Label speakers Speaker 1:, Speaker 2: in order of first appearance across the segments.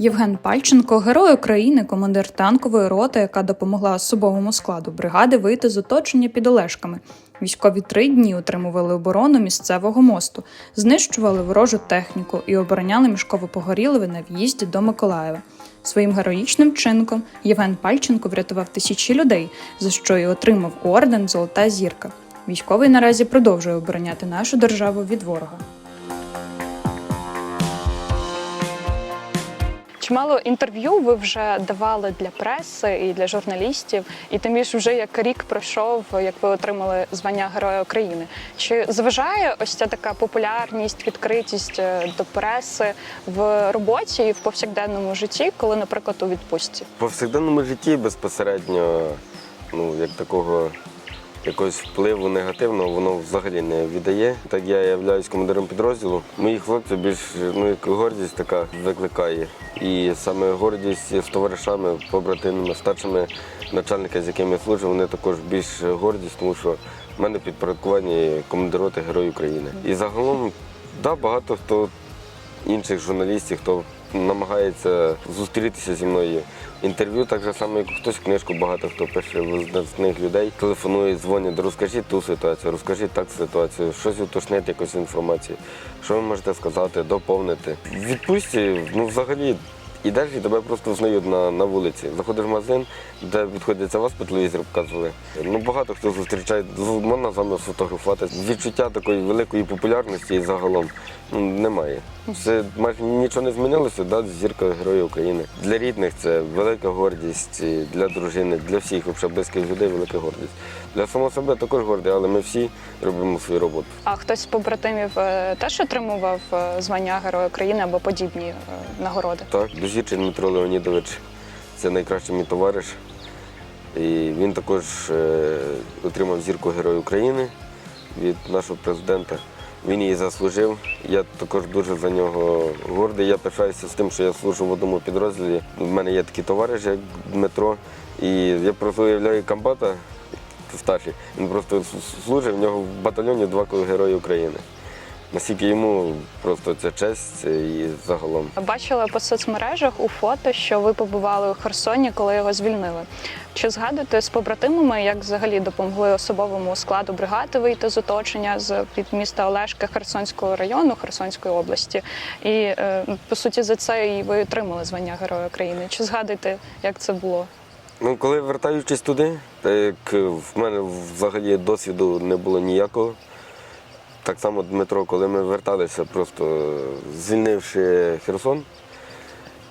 Speaker 1: Євген Пальченко, герой України, командир танкової роти, яка допомогла особовому складу бригади вийти з оточення під Олешками. Військові три дні утримували оборону місцевого мосту, знищували ворожу техніку і обороняли мішково погоріливе на в'їзді до Миколаєва. Своїм героїчним чинком Євген Пальченко врятував тисячі людей, за що й отримав орден Золота зірка. Військовий наразі продовжує обороняти нашу державу від ворога. Чимало інтерв'ю ви вже давали для преси і для журналістів, і тим більше вже як рік пройшов, як ви отримали звання Героя України. Чи зважає ось ця така популярність, відкритість е, до преси в роботі і в повсякденному житті, коли, наприклад, у відпустці?
Speaker 2: В повсякденному житті безпосередньо, ну, як такого якогось впливу негативного, воно взагалі не віддає. Так я являюсь командиром підрозділу. Моїх хлопців більш ну, як гордість така викликає. І саме гордість з товаришами, побратимами, старшими начальниками, з якими я служу, вони також більш гордість, тому що в мене підпорядковані командироти Герої України. І загалом, да, багато хто інших журналістів, хто намагається зустрітися зі мною. Інтерв'ю так же само, як хтось книжку, багато хто пише визначних людей, телефонує, дзвонять, розкажіть ту ситуацію, розкажіть так ситуацію, щось уточнити, якусь інформацію. Що ви можете сказати, доповнити. Відпустці, ну взагалі. І тебе просто знають на, на вулиці. Заходиш в магазин, де відходиться вас по телевізору показували. Ну багато хто зустрічає, можна з вами сфотографувати. Відчуття такої великої популярності і загалом ну, немає. Це майже нічого не змінилося, да, зірка Героя України. Для рідних це велика гордість, для дружини, для всіх взагалі, близьких людей велика гордість. Для самого себе також гордий, але ми всі робимо свою роботу.
Speaker 1: А хтось з побратимів е, теж отримував е, звання Героя України або подібні е, нагороди?
Speaker 2: Так, Дозірчий Дмитро Леонідович це найкращий мій товариш. І він також отримав зірку Героя України від нашого президента. Він її заслужив. Я також дуже за нього гордий. Я пишаюся з тим, що я служу в одному підрозділі. У мене є такі товариш, як Дмитро. І я просто уявляю комбата старший. Він просто служив, в нього в батальйоні два герої України. Наскільки йому просто це честь і загалом.
Speaker 1: Бачила по соцмережах у фото, що ви побували у Херсоні, коли його звільнили. Чи згадуєте з побратимами, як взагалі допомогли особовому складу бригади вийти з оточення з під міста Олешки Херсонського району Херсонської області? І е, по суті за це і ви отримали звання Героя України. Чи згадуєте, як це було?
Speaker 2: Ну, коли вертаючись туди, так як в мене взагалі досвіду не було ніякого. Так само Дмитро, коли ми верталися, просто звільнивши Херсон.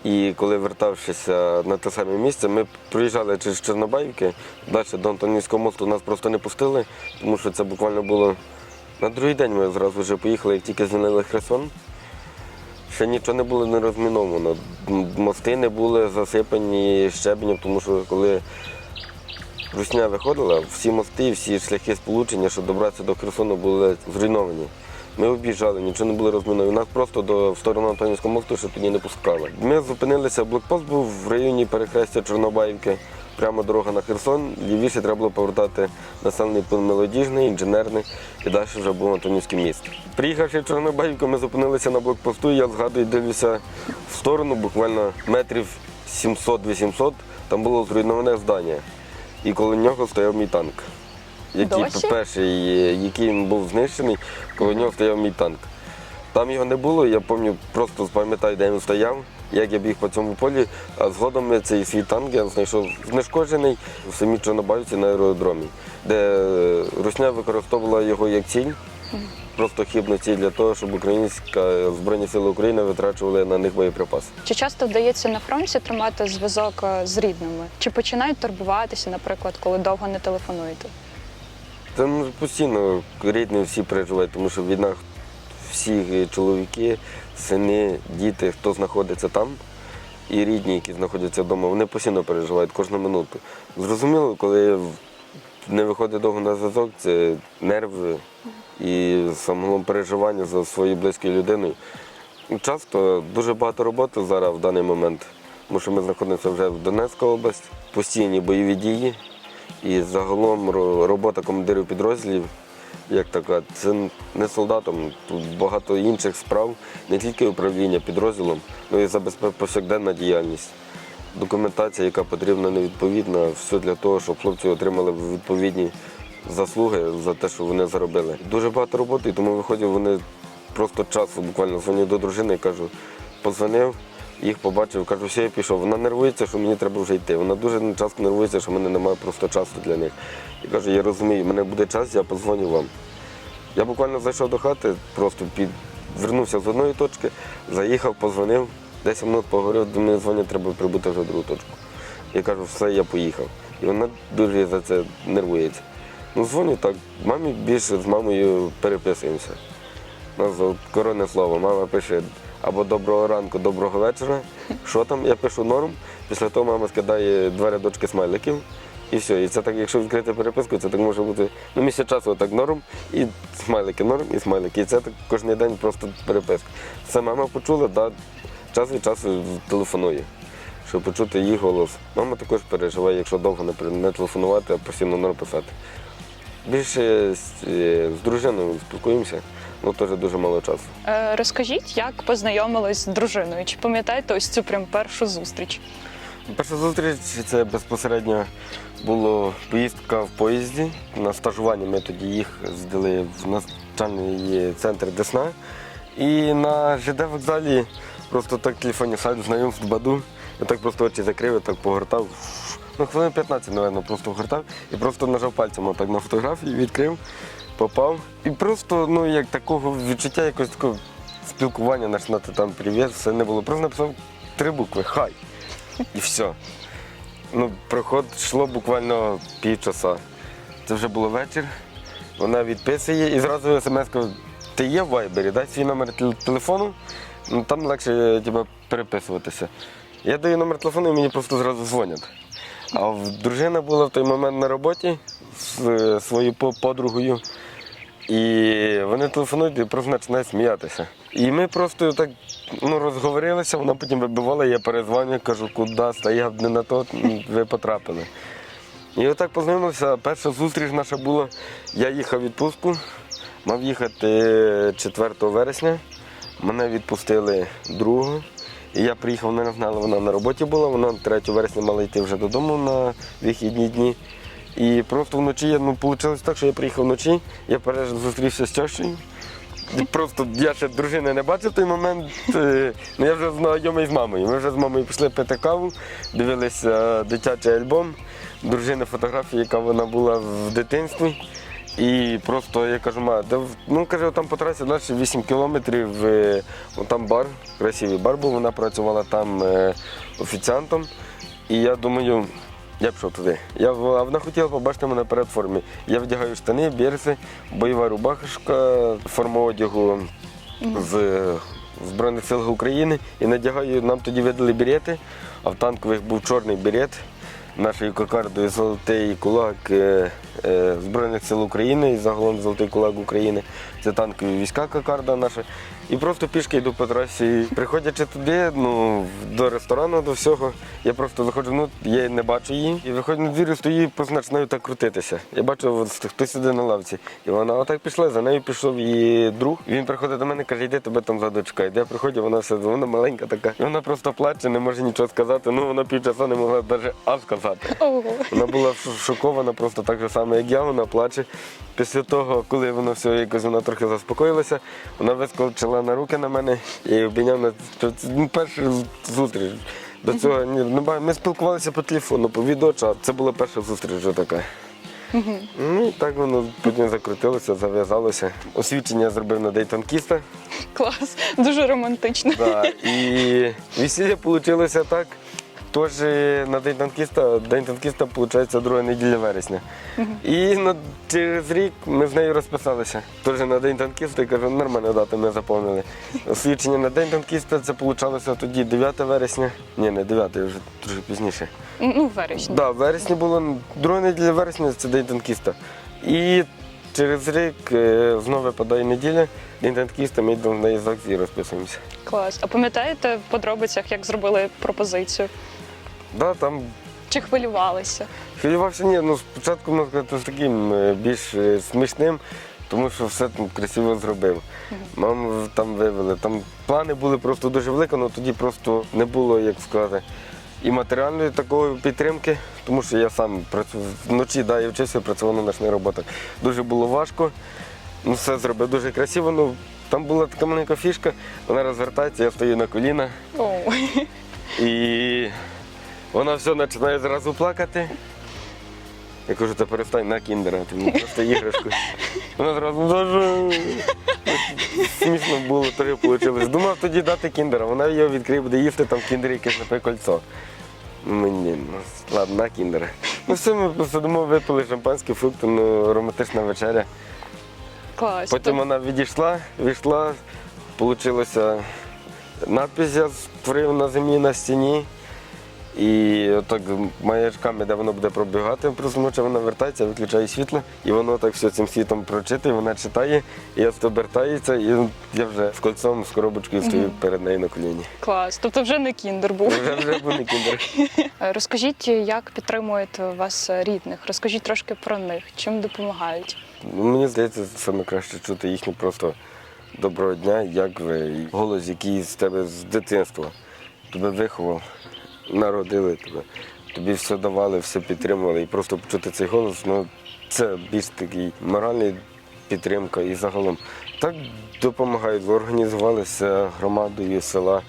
Speaker 2: І коли вертавшися на те саме місце, ми проїжджали через Чорнобаївки, далі до Антонівського мосту нас просто не пустили, тому що це буквально було на другий день ми зразу вже поїхали, як тільки звільнили Херсон. Ще нічого не було не розміновано. Мости не були засипані щебенем, тому що коли Русня виходила, всі мости, всі шляхи сполучення, щоб добратися до Херсону, були зруйновані. Ми об'їжджали, нічого не було розміновано. Нас просто до в сторону Антонівського мосту ще тоді не пускали. Ми зупинилися, блокпост був в районі перехрестя Чорнобаївки, прямо дорога на Херсон. Лівіше треба було повертати населений пункт Мелодіжний, інженерний і далі вже був Антонівський міст. Приїхавши в Чорнобаївку, ми зупинилися на блокпосту. Я згадую, дивлюся в сторону, буквально метрів 700-800, там було зруйноване здання. І коло нього стояв мій танк. Який
Speaker 1: Досі?
Speaker 2: перший, який він був знищений, коло нього стояв мій танк. Там його не було, я пам'ятаю, просто пам'ятаю, де він стояв, як я біг по цьому полі, а згодом я цей свій танк я знайшов знешкоджений в самій Чорнобаївці на аеродромі, де Русня використовувала його як ціль, просто ціль для того, щоб українська Збройні Сили України витрачували на них боєприпаси.
Speaker 1: Чи часто вдається на фронті тримати зв'язок е, з рідними? Чи починають турбуватися, наприклад, коли довго не телефонуєте?
Speaker 2: Та ну, постійно рідні всі переживають, тому що війна всі чоловіки, сини, діти, хто знаходиться там, і рідні, які знаходяться вдома, вони постійно переживають кожну минуту. Зрозуміло, коли не виходить довго на зв'язок, це нерви і самого переживання за своєю близькою людиною. Часто дуже багато роботи зараз в даний момент, тому що ми знаходимося вже в Донецька область, постійні бойові дії. І загалом робота командирів підрозділів як така, це не солдатом. Тут багато інших справ, не тільки управління підрозділом, але й забезпечена повсякденна діяльність. Документація, яка потрібна, невідповідна, все для того, щоб хлопці отримали відповідні заслуги за те, що вони заробили. Дуже багато роботи, тому виходять вони просто часу буквально дзвоню до дружини і кажу, позвонив, їх побачив, кажу, все, я пішов. Вона нервується, що мені треба вже йти. Вона дуже часто нервується, що в мене немає просто часу для них. І кажу, я розумію, в мене буде час, я позвоню вам. Я буквально зайшов до хати, просто під... вернувся з одної точки, заїхав, позвонив, 10 минут поговорив, до мене дзвонять, треба прибути вже в другу точку. Я кажу, все, я поїхав. І вона дуже за це нервується. Ну, дзвоню так, мамі більше з мамою переписуємося. У нас коронне слово. Мама пише або доброго ранку, доброго вечора. Що там? Я пишу норм. Після того мама скидає два рядочки смайликів. І все. І це так, якщо відкрити переписку, це так може бути ну, місяць часу так норм, і смайлики норм, і смайлики. І це так кожен день просто переписка. Це мама почула, да, час від часу телефонує, щоб почути її голос. Мама також переживає, якщо довго не телефонувати, а постійно норм писати. Більше з, е, з дружиною спілкуємося, але теж дуже мало часу.
Speaker 1: Е, розкажіть, як познайомились з дружиною? Чи пам'ятаєте ось цю прям першу зустріч?
Speaker 2: Перша зустріч це безпосередньо була поїздка в поїзді. На стажування ми тоді їх здали в навчальний центр Десна. І на ЖД вокзалі просто так телефонний сайт знайомств Баду. Я так просто очі закрив, і так погортав. Ну, хвилин 15, напевно, просто гортав і просто нажав пальцем отак на фотографії, відкрив, попав. І просто, ну, як такого відчуття якогось такого спілкування, починати там привіт, все не було. Просто написав три букви Хай. І все. Ну, проход йшло буквально півчаса. Це вже було вечір. Вона відписує і зразу смс ти є в вайбері, дай свій номер телефону, ну, там легше тебе переписуватися. Я даю номер телефону і мені просто зразу дзвонять. А дружина була в той момент на роботі з е, своєю подругою. І вони телефонують і просто починають сміятися. І ми просто так ну, розговорилися, вона потім вибивала, я перезвоню, кажу, куди стояв, не на то, ви потрапили. І отак познайомилися. Перша зустріч наша була. Я їхав відпустку, мав їхати 4 вересня. Мене відпустили 2. Я приїхав, не знала, вона на роботі була, вона 3 вересня мала йти вже додому на вихідні дні. І просто вночі ну, вийшло так, що я приїхав вночі, я зустрівся з тещою. Просто я ще дружини не бачив той момент. е, Ну я вже знайомий з мамою. Ми вже з мамою пішли пити каву, дивилися дитячий альбом, дружини фотографії, яка вона була в дитинстві. І просто я кажу, ма, де ну каже, там по трасі далі 8 кілометрів, е, там бар, красивий бар був, вона працювала там е, офіціантом. І я думаю, я пішов туди. Я, а вона хотіла побачити мене перед формі. Я вдягаю штани, берси, бойова рубашка, форма одягу з Збройних сил України і надягаю, нам тоді видали берети, а в танкових був чорний берет. Нашою кокардою Золотий кулак е, Збройних сил України і загалом Золотий кулак України. Це танкові війська кокарда наша. І просто пішки йду по трасі. Приходячи туди, ну, до ресторану, до всього, я просто заходжу, ну, я не бачу її. І виходжу на двір і стою, просто починаю так крутитися. Я бачу, от, хтось сидить на лавці. І вона отак пішла, за нею пішов її друг. Він приходить до мене, каже, йди тебе там ззаду чекає. Я приходжу, вона все, вона маленька така. І вона просто плаче, не може нічого сказати. Ну, вона півчаса не могла навіть а сказати. Вона була шокована просто так же само, як я, вона плаче. Після того, коли воно все якось вона трохи заспокоїлася, вона вискочила на руки на мене і обійняв на ну, перша зустріч. До цього ні, ну, ми спілкувалися по телефону, по відеочат. Це була перша зустріч вже така. Ну і так воно потім закрутилося, зав'язалося. Освідчення я зробив на дейтанкіста.
Speaker 1: Клас, дуже романтично.
Speaker 2: Да, і весілля вийшло так. Тож е, на день танкіста, день танкіста, виходить, друга неділя вересня. І на, через рік ми з нею розписалися. Теж на день танкіста, я кажу, нормальна дата, ми заповнили. Освідчення на день танкіста це вийшло тоді 9 вересня. Ні, не 9, вже трохи пізніше.
Speaker 1: Ну, в вересні.
Speaker 2: Да, в вересні було друга неділя вересня це день танкіста. І через рік е, знову випадає неділя, день танкіста, ми йдемо на язик і розписуємося.
Speaker 1: Клас. А пам'ятаєте в подробицях, як зробили пропозицію?
Speaker 2: Да, там
Speaker 1: Чи хвилювалися?
Speaker 2: Хвилювався, ні, ну спочатку можна сказати, з таким е, більш е, смішним. тому що все там красиво зробив. Маму там вивели. Там плани були просто дуже великі, але тоді просто не було, як сказати, і матеріальної такої підтримки, тому що я сам працював вночі, да, я вчився, працював на ночних роботах. Дуже було важко. Ну, все зробив дуже красиво. Ну, там була така маленька фішка, вона розвертається, я стою на коліна.
Speaker 1: О,
Speaker 2: І вона все починає зразу плакати. Я кажу, та перестань на кіндера, ти мені просто іграшку. Вона зразу дуже смішно було, трохи вийшло. Думав тоді дати кіндера, вона його відкриє, буде їсти там кіндері якесь наприклад, кольцо. Мені, ну, ладно, на кіндера. Ну все, ми посидимо, випили шампанське, фрукти, ну, романтична вечеря.
Speaker 1: клас.
Speaker 2: Потім вона відійшла, війшла, вийшла надпись я створив на землі на стіні. І отак маячками, де воно буде пробігати, просто ночі вона вертається, виключає світло, і воно так все цим світом прочитує, вона читає, і я обертається, і я вже з кольцом, з коробочкою стою перед нею на коліні.
Speaker 1: Клас. Тобто вже не кіндер був.
Speaker 2: Вже вже був не кіндер.
Speaker 1: Е, Розкажіть, як підтримують вас рідних? Розкажіть трошки про них, чим допомагають.
Speaker 2: Мені здається, саме краще чути їхнє просто доброго дня, як ви, голос, який з тебе з дитинства. Тебе виховав, народили тебе, тобі все давали, все підтримували. І просто почути цей голос, ну це більш такий моральний підтримка і загалом. Так допомагають, організувалися громадою села,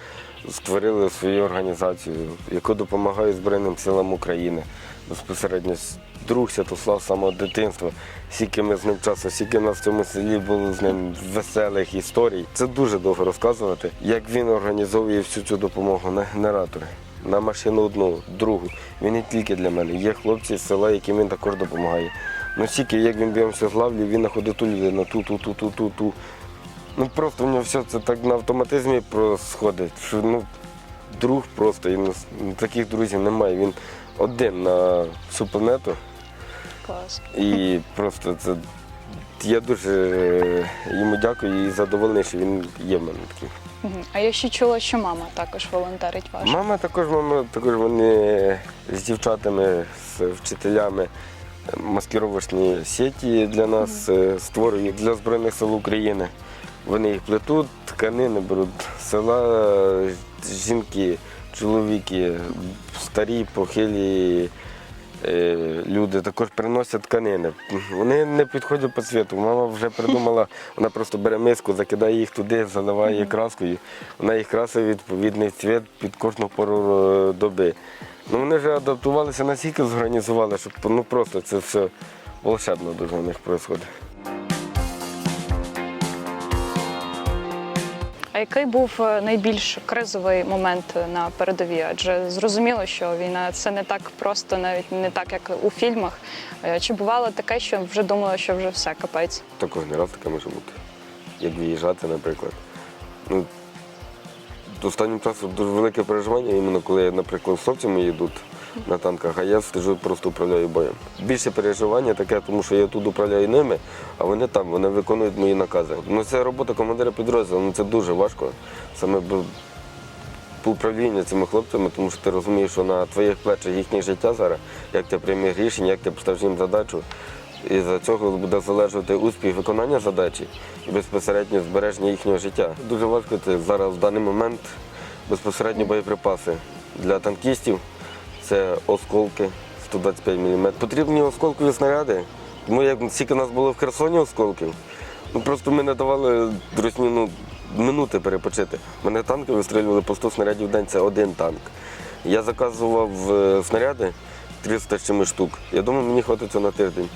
Speaker 2: створили свою організацію, яку допомагає Збройним силам України. Безпосередньо друг Святослав самого дитинства. Скільки ми з ним часу, скільки нас в цьому селі було з ним веселих історій. Це дуже довго розказувати, як він організовує всю цю допомогу на генератори. На машину одну, другу. Він не тільки для мене. Є хлопці з села, яким він також допомагає. Ну стільки, як він б'ємося з лавлі, він знаходить ту людину, ту, ту, ту, ту, ту, ту. Ну просто в нього все це так на автоматизмі происходить, що ну, друг просто, і ну, таких друзів немає. Він один на всю планету.
Speaker 1: Клас.
Speaker 2: І просто це. Я дуже е, йому дякую і задоволений, що він є в мене такий.
Speaker 1: Мгм. А я ще чула, що мама також волонтерить ваша.
Speaker 2: Мама також, мама також вони з дівчатами, з вчителями маскировочні сіті для нас е, створюють для Збройних сил України. Вони їх плетуть, тканини беруть з села, е, жінки, чоловіки, старі, похилі. Е, Люди також приносять тканини. Вони не підходять по світу. Мама вже придумала, вона просто бере миску, закидає їх туди, заливає краскою. Вона їх красить відповідний цвіт під кожну пору е, доби. Ну, вони вже адаптувалися настільки зорганізували, що ну, просто це все волшебно дуже у них відбувається.
Speaker 1: А який був е, найбільш кризовий момент на передовій? Адже зрозуміло, що війна це не так просто, навіть не так, як у фільмах. Е, Чи бувало таке, що вже думали, що вже все капець?
Speaker 2: Також не раз таке може бути. Як виїжджати, наприклад. Ну, останнім часом дуже велике переживання, іменно коли, наприклад, хлопці мої йдуть на танках, а я сиджу просто управляю боєм. Більше переживання таке, тому що я тут управляю ними, а вони там, вони виконують мої накази. Ну, це робота командира підрозділу, ну це дуже важко. Саме управлінню цими хлопцями, тому що ти розумієш, що на твоїх плечах їхнє життя зараз, як ти приймеш рішення, як ти поставиш їм задачу. І за цього буде залежати успіх виконання задачі і безпосередньо збереження їхнього життя. Дуже важко це зараз в даний момент безпосередньо боєприпаси для танкістів. Це осколки 125 мм. Потрібні осколкові снаряди. Тому як стільки нас було в Херсоні осколків, ну просто ми не давали друзні, ну, минути перепочити. Мене танки вистрілювали по 100 снарядів в день, це один танк. Я заказував е, снаряди 300 з чимось штук. Я думаю, мені хватить на тиждень.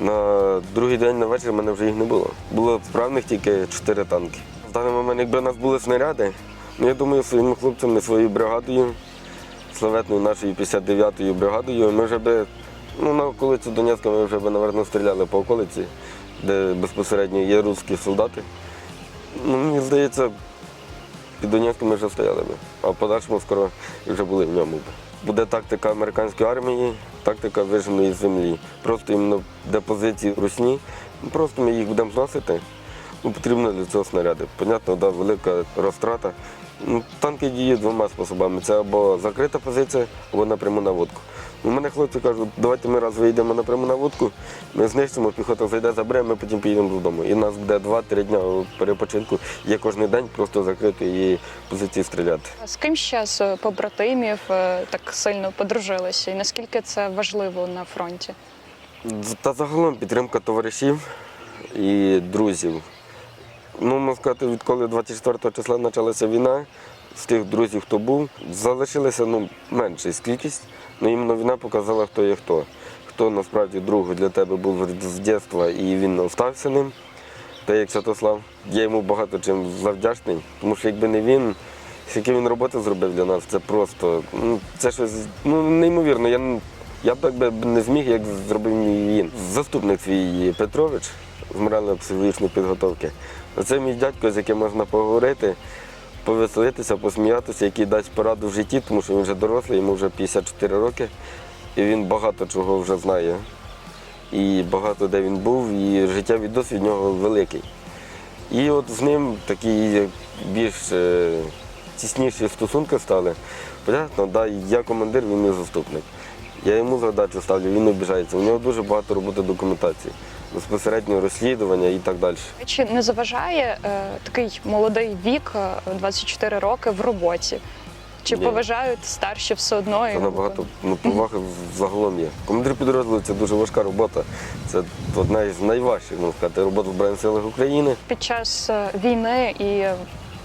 Speaker 2: На другий день на вечір в мене вже їх не було. Було справних тільки 4 танки. В даний момент, якби у нас були снаряди, ну я думаю, своїми хлопцями, своєю бригадою, славетною нашою 59-ю бригадою, ми вже би, ну на околиці Донецька ми вже би, напевно, стріляли по околиці, де безпосередньо є русські солдати. Ну, мені здається, під Донецьком ми вже стояли би, а в подальшому скоро вже були в ньому. Буде тактика американської армії, тактика виженої землі. Просто іменно де позиції русні, просто ми їх будемо зносити. Ну, потрібно для цього снаряди. Понятно, да, велика розтрата. Ну, танки діють двома способами. Це або закрита позиція, або напряму наводку. У мене хлопці кажуть, давайте ми раз вийдемо напряму на вудку, ми знищимо, піхота зайде, забере, ми потім поїдемо додому. І нас буде 2-3 дня перепочинку. Є кожен день просто закрити і позиції стріляти.
Speaker 1: А З ким ще з побратимів е, так сильно подружилися? І наскільки це важливо на фронті?
Speaker 2: Та загалом підтримка товаришів і друзів. Ну, можна сказати, відколи 24 числа почалася війна, з тих друзів, хто був, залишилася ну, менша кількість. Ну, іменно війна показала, хто є хто. Хто насправді друг для тебе був з дитинства і він остався ним. Та як Святослав, я йому багато чим завдячний, тому що якби не він, скільки він роботи зробив для нас, це просто ну, це щось ну, неймовірно. Я, я б так би не зміг, як зробив він. Заступник свій Петрович з морально-психологічної підготовки. Це мій дядько, з яким можна поговорити, повеселитися, посміятися, який дасть пораду в житті, тому що він вже дорослий, йому вже 54 роки, і він багато чого вже знає. І багато де він був, і життєвий досвід нього великий. І от з ним такі більш е, тісніші стосунки стали. Понятно, да, я командир, він мій заступник. Я йому задачу ставлю, він обіжається. У нього дуже багато роботи документації, безпосередньо розслідування і так далі.
Speaker 1: Чи не заважає е, такий молодий вік, е, 24 роки, в роботі? Чи
Speaker 2: Ні.
Speaker 1: поважають старші все одно? і-
Speaker 2: Це набагато ну, поваги загалом є. Командир підрозділу це дуже важка робота. Це одна із найважчих, можна сказати, робот в Збройних силах України.
Speaker 1: Під час е, війни і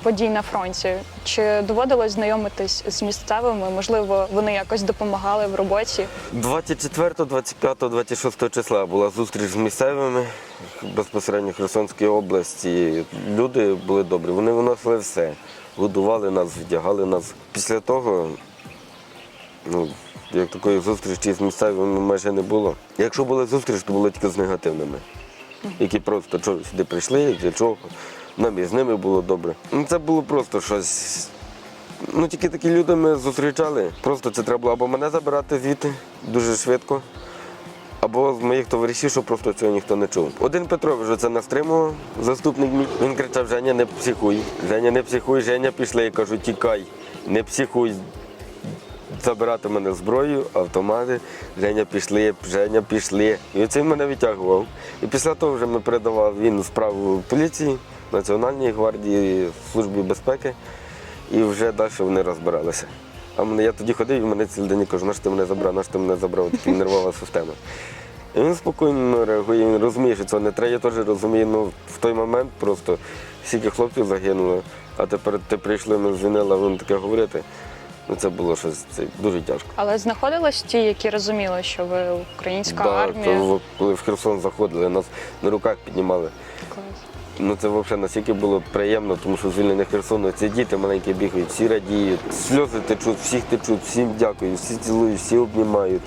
Speaker 1: подій на фронті чи доводилось знайомитись з місцевими? Можливо, вони якось допомагали в роботі?
Speaker 2: 24, 25, 26 числа була зустріч з місцевими безпосередньо Херсонської області. Люди були добрі, вони виносили все. Годували нас, вдягали нас. Після того, ну, як такої зустрічі з місцевими майже не було. Якщо були зустрічі, то були тільки з негативними, які просто чого сюди прийшли, для чого. Нам і з ними було добре. Ну, Це було просто щось Ну, тільки такі люди ми зустрічали. Просто це треба було або мене забирати звідти дуже швидко, або з моїх товаришів, щоб просто цього ніхто не чув. Один Петрович це нас стримував, заступник мій. Він кричав: Женя, не психуй. Женя, не психуй, Женя пішли. Я кажу, тікай, не психуй. Забирати мене зброю, автомати. Женя пішли, Женя пішли. І оце він мене витягував. І після того вже ми передавав він справу поліції, Національній гвардії, службі безпеки. І вже далі вони розбиралися. А мене я тоді ходив і мене цілий день кажу, наш ти мене забрав, наш ти мене забрав, така нервова система. І він спокійно реагує, він розуміє, що цього не треба. Я теж розумію, ну в той момент просто стільки хлопців загинуло, а тепер ти прийшли, ми звінили, а вони таке говорити. Ну це було щось це дуже тяжко.
Speaker 1: Але знаходились ті, які розуміли, що ви українська
Speaker 2: Да,
Speaker 1: армія.
Speaker 2: в- коли в Херсон заходили, нас на руках піднімали.
Speaker 1: Клас.
Speaker 2: Ну це взагалі настільки було приємно, тому що звільнення Херсону, ці діти маленькі бігають, всі радіють, сльози течуть, всіх течуть, всім дякую, всі цілують, всі обнімають.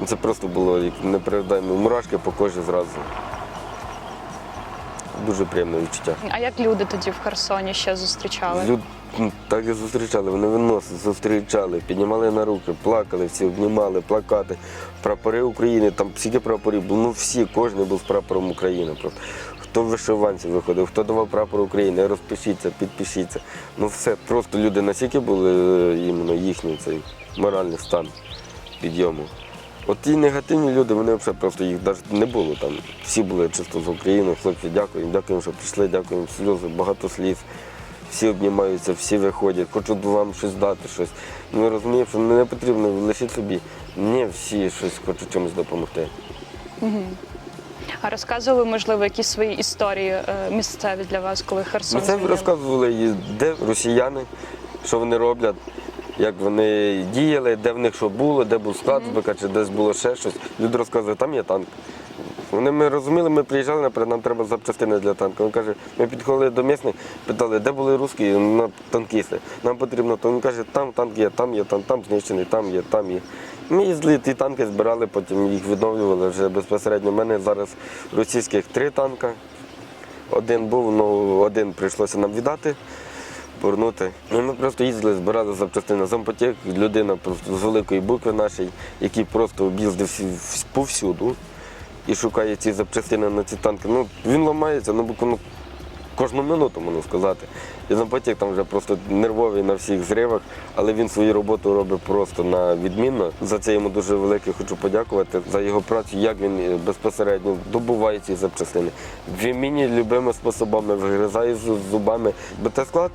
Speaker 2: Ну, Це просто було як непередаємо мурашки по кожі зразу. Дуже приємне відчуття.
Speaker 1: А як люди тоді в Херсоні ще зустрічали?
Speaker 2: Люд так і зустрічали, вони виносили, зустрічали, піднімали на руки, плакали, всі обнімали, плакати. Прапори України, там скільки прапорів було, ну всі, кожен був з прапором України. Просто. Хто в вишиванці виходив, хто давав прапор України, розпишіться, підпишіться. Ну все, просто люди настільки були е, іменно їхній цей моральний стан підйому. От ті негативні люди, вони взагалі просто їх навіть не було там. Всі були чисто з України. Хлопці, дякуємо, дякуємо, що прийшли, дякуємо, сльози, багато сліз. Всі обнімаються, всі виходять, хочуть вам щось дати, щось. Ми розуміємо, що не потрібно лишити собі. Ні, всі щось хочуть чимось допомогти.
Speaker 1: А розказували, можливо, якісь свої історії е, місцеві для вас, коли Херсон
Speaker 2: Ми це
Speaker 1: звільнили?
Speaker 2: розказували, де росіяни, що вони роблять, як вони діяли, де в них що було, де був склад БК, чи десь було ще щось. Люди розказують, там є танк. Вони ми розуміли, ми приїжджали, наприклад, нам треба запчастини для танку. Він каже, ми підходили до місних, питали, де були русські на танкісти. Нам потрібно, то він каже, там танк є, там є, там, там знищений, там є, там є. Ми їздили, ті танки збирали, потім їх відновлювали вже безпосередньо. У мене зараз російських три танка. Один був, ну один прийшлося нам віддати, повернути. Ну, ми просто їздили, збирали запчастини. Зампотік, людина з великої букви нашої, який просто об'їздив повсюду і шукає ці запчастини на ці танки. Ну, він ламається, ну, буквально кожну минуту, можна сказати. І зампотік там вже просто нервовий на всіх зривах, але він свою роботу робить просто на відмінно. За це йому дуже велике хочу подякувати за його працю, як він е, безпосередньо добуває ці запчастини. Вміння любими способами, вигризає з- зубами. БТ-склад,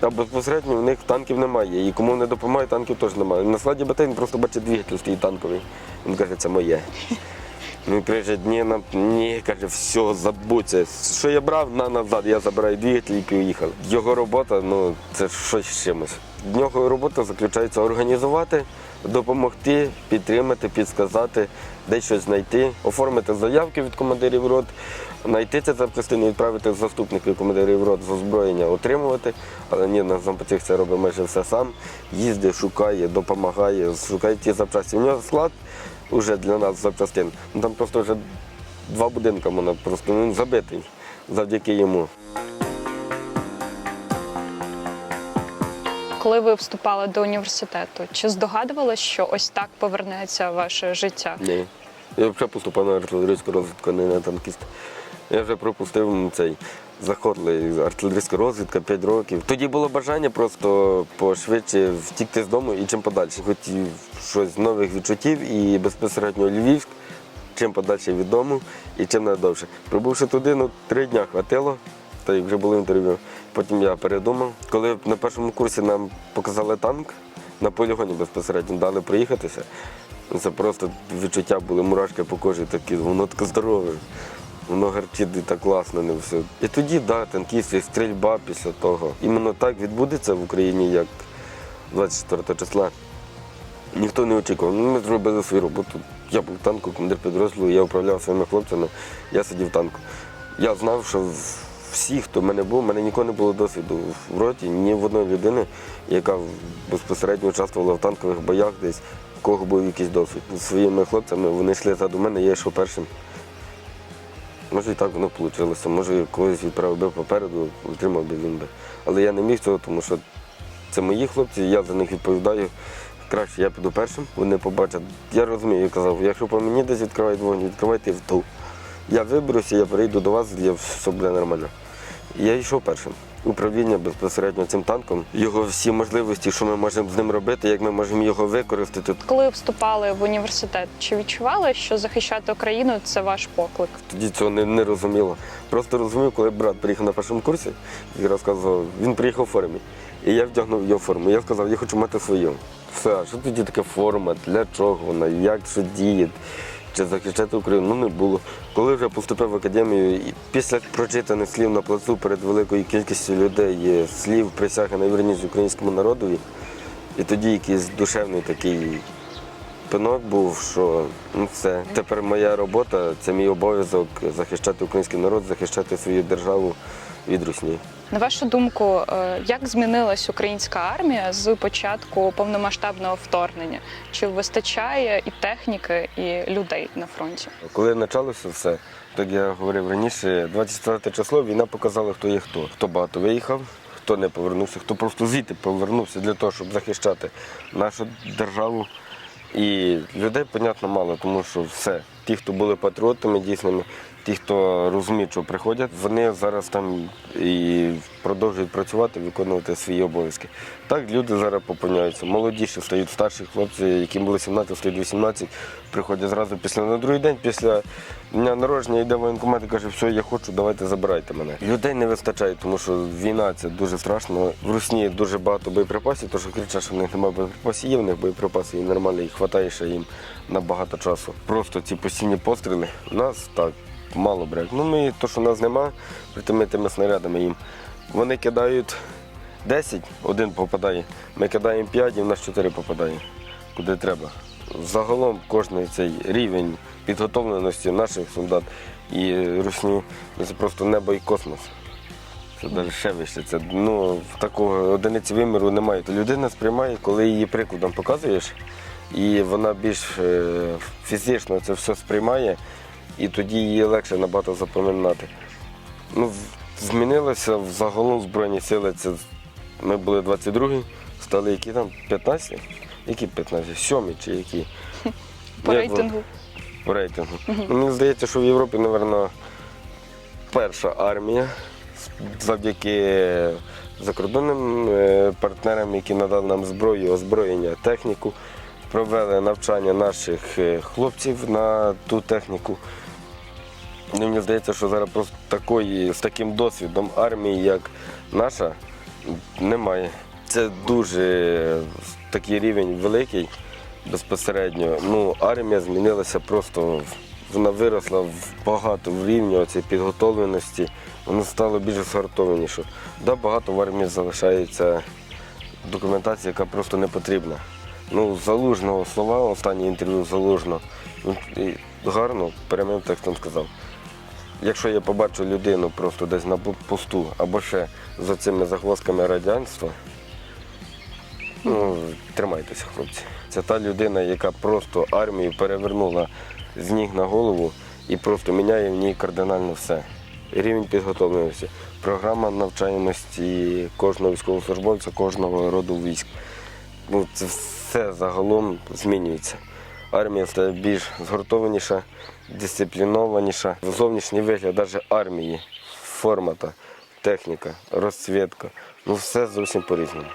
Speaker 2: а безпосередньо в них танків немає. І кому не допомагає, танків теж немає. На складі БТ він просто бачить двигатель стоїть танковий. Він каже, це моє. Ну, ні, нам ні, каже, все, забудьте. Що я брав, на назад, я забираю двигатель і поїхав. Його робота, ну, це щось з чимось. В нього робота заключається організувати, допомогти, підтримати, підсказати, десь щось знайти, оформити заявки від командирів рот, знайти це запчастини, відправити заступників командирів рот з озброєння, отримувати. Але ні, на зампотіх це робить майже все сам. Їздить, шукає, допомагає, шукає ті запчасті. У нього склад вже для нас запчастин. Ну, Там просто вже два будинки можна просто ну, забитий завдяки йому.
Speaker 1: Коли ви вступали до університету, чи здогадували, що ось так повернеться ваше життя?
Speaker 2: Ні. Я вже поступав на артилерійську розвідку, а не на танкіст. Я вже пропустив цей заходили артилерійська розвідка 5 років. Тоді було бажання просто пошвидше втікти з дому і чим подальше. Хотів щось нових відчуттів і безпосередньо Львівськ, чим подальше від дому і чим надовше. Прибувши туди, ну три дня хватило, та як вже було інтерв'ю. Потім я передумав. Коли на першому курсі нам показали танк, на полігоні безпосередньо дали проїхатися. Ну, Це просто відчуття були мурашки по кожі такі, воно таке здорове. Воно гарчить так класно, не все. І тоді, да, танкісти, стрільба після того. Іменно так відбудеться в Україні, як 24 числа. Ніхто не очікував. Ну, Ми зробили свою роботу. Я був в танку, командир підрозділу, я управляв своїми хлопцями, я сидів в танку. Я знав, що всі, хто в мене був, в мене ніколи не було досвіду в роті, ні в одної людини, яка безпосередньо участвувала в танкових боях десь, в кого був якийсь досвід. Зі своїми хлопцями вони йшли ззаду мене, я йшов першим. Може і так воно вийшло. Може, когось відправив би попереду, отримав би він би. Але я не міг цього, тому що це мої хлопці, я за них відповідаю. Краще я піду першим, вони побачать. Я розумію, я казав, якщо по мені десь відкривають вогонь, відкривайте в ту. Я виберуся, я перейду до вас, все буде нормально. Я йшов першим. Управління безпосередньо цим танком, його всі можливості, що ми можемо з ним робити, як ми можемо його використати.
Speaker 1: Коли вступали в університет, чи відчували, що захищати Україну це ваш поклик?
Speaker 2: Тоді цього не, не розуміло. Просто розумів, коли брат приїхав на першому курсі і розказував, він приїхав в формі. І я вдягнув його форму. Я сказав, я хочу мати свою. Все, що тоді таке форма, для чого вона, як що діє, чи захищати Україну? Ну не було. Коли вже поступив в академію, і після прочитаних слів на плацу перед великою кількістю людей є слів присяги на вірність українському народові, і тоді якийсь душевний такий пинок був, що ну все, тепер моя робота, це мій обов'язок захищати український народ, захищати свою державу від русні.
Speaker 1: На вашу думку, е, як змінилась українська армія з початку повномасштабного вторгнення? Чи вистачає і техніки, і людей на фронті?
Speaker 2: Коли почалося все, так я говорив раніше, 24 число війна показала, хто є хто. Хто багато виїхав, хто не повернувся, хто просто звідти повернувся для того, щоб захищати нашу державу. І людей, понятно, мало, тому що все. Ті, хто були патріотами дійсними, ті, хто розуміють, що приходять, вони зараз там і продовжують працювати, виконувати свої обов'язки. Так люди зараз поповняються. Молодіші стають старші хлопці, яким було 17, стають 18, приходять зразу після на другий день, після дня народження йде воєнкомат і каже, все, я хочу, давайте забирайте мене. Людей не вистачає, тому що війна це дуже страшно. В Русні дуже багато боєприпасів, тому що кричать, що в них немає боєприпасів, є в них боєприпаси і нормально їх вистачає ще їм на багато часу. Просто ці постійні постріли нас так мало брак. Ну ми то, що в нас нема, притими тими снарядами їм. Вони кидають 10, один попадає. Ми кидаємо 5 і в нас 4 попадає, куди треба. Загалом кожний цей рівень підготовленості наших солдат і русні це просто небо і космос. Це навіть ще вище. Це ну такого одиниці виміру немає. То людина сприймає, коли її прикладом показуєш, і вона більш е, фізично це все сприймає, і тоді її легше набагато запам'ятати. Ну, в- змінилося загалом Збройні сили. Це ми були 22-й, стали які там 15? Які 15? Сьомі чи які?
Speaker 1: По
Speaker 2: Як
Speaker 1: рейтингу?
Speaker 2: по рейтингу. Мені здається, що в Європі, мабуть, перша армія завдяки закордонним е, партнерам, які надали нам зброю, озброєння, техніку, провели навчання наших е, хлопців на ту техніку. І мені здається, що зараз просто такої з таким досвідом армії, як наша, немає. Це дуже такий рівень великий безпосередньо. Ну, армія змінилася просто. Вона виросла в багато в рівні цієї підготовленості. Вона стала більш згартованіше. Да, багато в армії залишається документації, яка просто не потрібна. Ну, залужного слова, останнє інтерв'ю залужно. Гарно прямим текстом сказав. Якщо я побачу людину просто десь на посту або ще за цими загвоздками радянства, ну, тримайтеся, хлопці. Це та людина, яка просто армію перевернула з ніг на голову і просто міняє в ній кардинально все. Рівень підготовленості, програма навчаємості кожного військовослужбовця, кожного роду військ. Ну, це все загалом змінюється. Армія стає більш згуртованіша, дисциплінованіша. Зовнішній вигляд навіть армії, формата, техніка, розцвітка. Ну все зовсім по-різному.